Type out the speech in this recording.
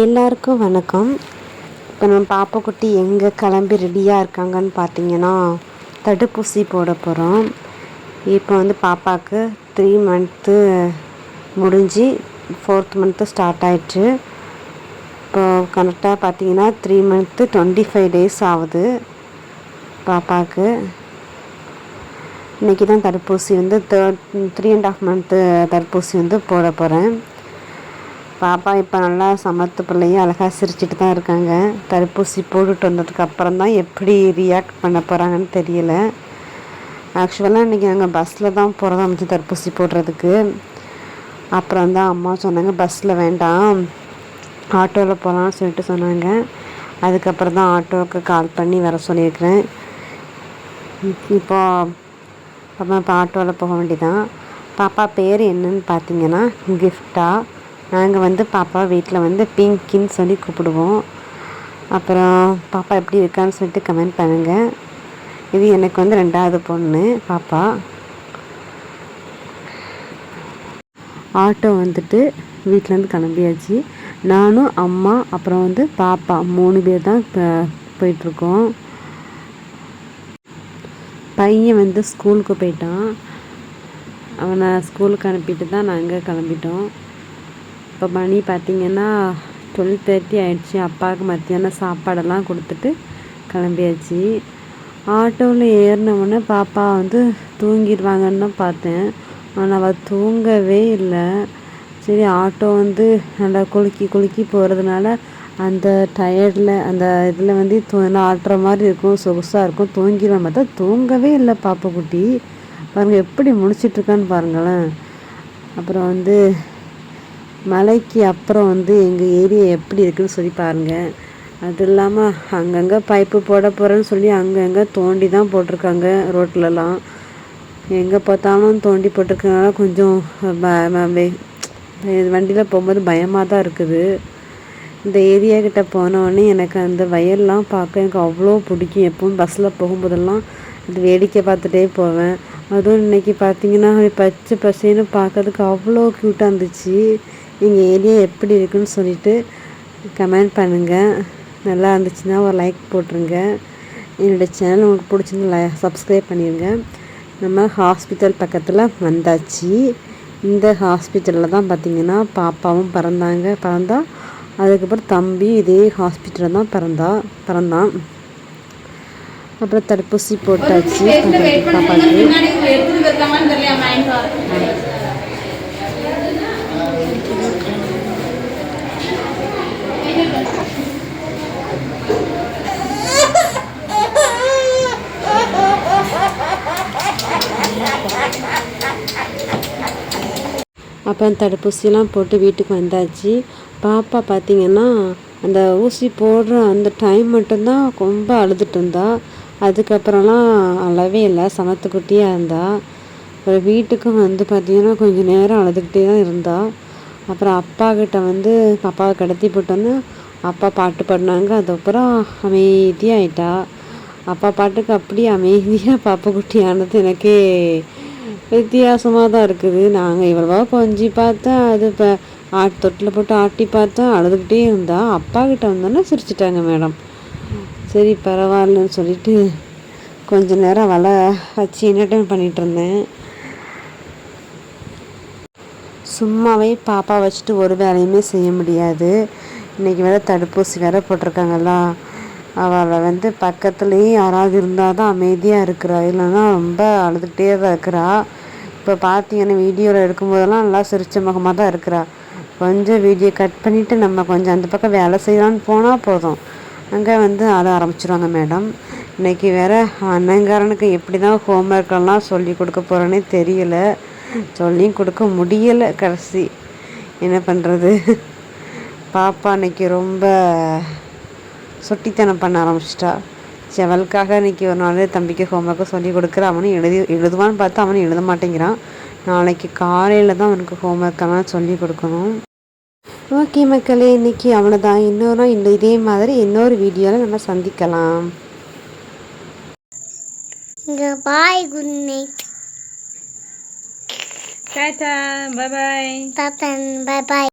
எல்லாருக்கும் வணக்கம். இப்போ நம்ம பாப்பாக்குட்டி எங்கே கிளம்பி ரெடியாக இருக்காங்கன்னு பார்த்தீங்கன்னா தடுப்பூசி போட போகிறோம் இப்போ வந்து பாப்பாவுக்கு த்ரீ மந்த்து முடிஞ்சு ஃபோர்த் மந்த்து ஸ்டார்ட் ஆயிடுச்சு. இப்போ கரெக்டாக பார்த்தீங்கன்னா three month twenty five days ஆகுது பாப்பாவுக்கு. இன்றைக்கி தான் தடுப்பூசி வந்து third three and half month தடுப்பூசி வந்து போட போகிறேன் பாப்பா இப்போ நல்லா சமத்து பிள்ளையும் அழகாக சிரிச்சிட்டு தான் இருக்காங்க. தடுப்பூசி போட்டுட்டு வந்ததுக்கு அப்புறம் தான் எப்படி ரியாக்ட் பண்ண போகிறாங்கன்னு தெரியல. ஆக்சுவலாக இன்றைக்கி நாங்கள் பஸ்ஸில் தான் போகிறதா அமைச்சு தடுப்பூசி போடுறதுக்கு. அப்புறம் தான் அம்மா சொன்னாங்க பஸ்ஸில் வேண்டாம். ஆட்டோவில் போகலான்னு சொல்லிட்டு சொன்னாங்க. அதுக்கப்புறம் தான் ஆட்டோவுக்கு கால் பண்ணி வர சொல்லியிருக்கிறேன். இப்போ அப்போ இப்போ ஆட்டோவில் போக வேண்டியதான் பாப்பா பேர் என்னன்னு பார்த்தீங்கன்னா கிஃப்டா நாங்கள் வந்து பாப்பா வீட்டில் வந்து பிங்கின்னு சொல்லி கூப்பிடுவோம். அப்புறம் பாப்பா எப்படி இருக்கான்னு சொல்லிட்டு கமெண்ட் பண்ணுங்கள் இது எனக்கு வந்து ரெண்டாவது பொண்ணு பாப்பா. ஆட்டோ வந்துட்டு வீட்டிலேருந்து கிளம்பியாச்சு. நானும் அம்மா அப்புறம் வந்து பாப்பா மூணு பேர் தான் இப்போ போயிட்டுருக்கோம். பையன் வந்து ஸ்கூலுக்கு போயிட்டான். அவனை ஸ்கூலுக்கு அனுப்பிட்டு தான் நாங்கள் கிளம்பிட்டோம். இப்போ மணி பார்த்திங்கன்னா டுவெல் தேர்ட்டி ஆயிடுச்சு. அப்பாவுக்கு மத்தியானம் சாப்பாடெல்லாம் கொடுத்துட்டு கிளம்பியாச்சு. ஆட்டோவில் ஏறினவுடனே பாப்பா வந்து தூங்கிடுவாங்கன்னு தான் பார்த்தேன். ஆனால் அவள் தூங்கவே இல்லை. சரி ஆட்டோ வந்து நல்லா குலுக்கி குலுக்கி போகிறதுனால அந்த டயர்டில் அந்த இதில் வந்து தூ ஆட்டுற மாதிரி இருக்கும் சொகுசாக இருக்கும் தூங்கிடுவேன் பார்த்தா தூங்கவே இல்லை பாப்பா குட்டி. பாருங்கள் எப்படி முடிச்சிட்ருக்கான்னு பாருங்களேன். அப்புறம் வந்து மலைக்கு அப்புறம் வந்து எங்கள் ஏரியா எப்படி இருக்குதுன்னு சொல்லி பாருங்கள் அது இல்லாமல் அங்கங்கே பைப்பு போட போகிறேன்னு சொல்லி அங்கங்கே தோண்டி தான் போட்டிருக்காங்க ரோட்லலாம். எங்கே பார்த்தாலும் தோண்டி போட்டிருக்கனால கொஞ்சம் வண்டியில் போகும்போது பயமாக தான் இருக்குது. இந்த ஏரியா கிட்ட போனோடனே எனக்கு அந்த வயல்லாம் பார்க்க எனக்கு அவ்வளோ பிடிக்கும். எப்பவும் பஸ்ஸில் போகும்போதெல்லாம் அது வேடிக்கை பார்த்துட்டே போவேன். அதுவும் இன்றைக்கி பார்த்தீங்கன்னா பச்சை பசேன்னு பார்க்கறதுக்கு அவ்வளோ க்யூட்டாக இருந்துச்சு. எங்கள் ஏரியா எப்படி இருக்குன்னு சொல்லிட்டு கமெண்ட் பண்ணுங்கள் நல்லா இருந்துச்சுன்னா ஒரு லைக் போட்டுருங்க. என்னோடய சேனல் உங்களுக்கு பிடிச்சிருந்து லை சப்ஸ்கிரைப் பண்ணிடுங்க நம்ம ஹாஸ்பிட்டல் பக்கத்தில் வந்தாச்சு. இந்த ஹாஸ்பிட்டலில் தான் பார்த்திங்கன்னா பாப்பாவும் பிறந்தாங்க. பிறந்தா அதுக்கப்புறம் தம்பி இதே ஹாஸ்பிட்டலில் தான் பிறந்தா பிறந்தான். அப்புறம் தடுப்பூசி போட்டாச்சு. பாப்பாக்கு அப்புறம் தடுப்பூசியெல்லாம் போட்டு வீட்டுக்கு வந்தாச்சு. பாப்பா பார்த்திங்கன்னா அந்த ஊசி போடுற அந்த டைம் மட்டும்தான் ரொம்ப அழுதுட்டு இருந்தா. அதுக்கப்புறம்லாம் அழவே இல்லை சமத்துக்குட்டியாக இருந்தா. அப்புறம் வீட்டுக்கும் வந்து பார்த்திங்கன்னா கொஞ்சம் நேரம் அழுதுகிட்டே தான் இருந்தா. அப்புறம் அப்பா கிட்ட வந்து அப்பாவை கடத்தி போட்டோன்னு அப்பா பாட்டு பாடினாங்க. அதுக்கப்புறம் அமைதியாகிட்டா அப்பா பாட்டுக்கு அப்படியே அமைதியாக பாப்பா குட்டி ஆனது எனக்கே வித்தியாசமாக தான் இருக்குது. நாங்கள் இவ்வளவா கொஞ்சி பார்த்தேன் அது இப்போ ஆட்டு தொட்டில் போட்டு ஆட்டி பார்த்தேன் அழுதுகிட்டே இருந்தா அப்பா கிட்ட வந்தோன்னே சிரிச்சிட்டாங்க மேடம். சரி பரவாயில்லன்னு சொல்லிட்டு கொஞ்ச நேரம் வலை வச்சு என்டர்டைன் பண்ணிகிட்டு இருந்தேன். சும்மாவே பாப்பா வச்சுட்டு ஒரு வேலையுமே செய்ய முடியாது. இன்றைக்கி வேறு தடுப்பூசி வேறு போட்டிருக்காங்களா அவளை வந்து பக்கத்துலேயும் யாராவது இருந்தால் தான் அமைதியாக இருக்கிறா. இல்லைன்னா ரொம்ப அழுதுகிட்டே தான் இருக்கிறா. இப்போ பார்த்தீங்கன்னா வீடியோவில் எடுக்கும்போதெல்லாம் நல்லா சிரிச்ச முகமாக தான் இருக்கிறா. கொஞ்சம் வீடியோ கட் பண்ணிவிட்டு நம்ம கொஞ்சம் அந்த பக்கம் வேலை செய்யலான்னு போனால் போதும். அங்கே வந்து அதை ஆரம்பிச்சிருவாங்க மேடம். இன்றைக்கி வேறு அண்ணங்காரனுக்கு எப்படி தான் ஹோம்ஒர்க்கெல்லாம் சொல்லி கொடுக்க போகிறேன்னே தெரியல. சொல்லியும் கொடுக்க முடியலை கடைசி. என்ன பண்ணுறது பாப்பா அன்னைக்கு ரொம்ப சுட்டித்தனம் பண்ண ஆரம்பிச்சிட்டா. செவலுக்காக இன்றைக்கி ஒரு நாள் தம்பிக்கு ஹோம்ஒர்க்கை சொல்லி கொடுக்குற. அவனும் எழுதி எழுதுவான்னு பார்த்து அவனும் எழுத மாட்டேங்கிறான். நாளைக்கு காலையில் தான் அவனுக்கு ஹோம்ஒர்க்கெல்லாம் சொல்லி கொடுக்கணும். ஓகே மக்களே இன்றைக்கி அவ்வளோதான் இன்னொரு இந்த இதே மாதிரி இன்னொரு வீடியோவில் நம்ம சந்திக்கலாம். Bye good night tata bye bye பாப்பன் bye பாய்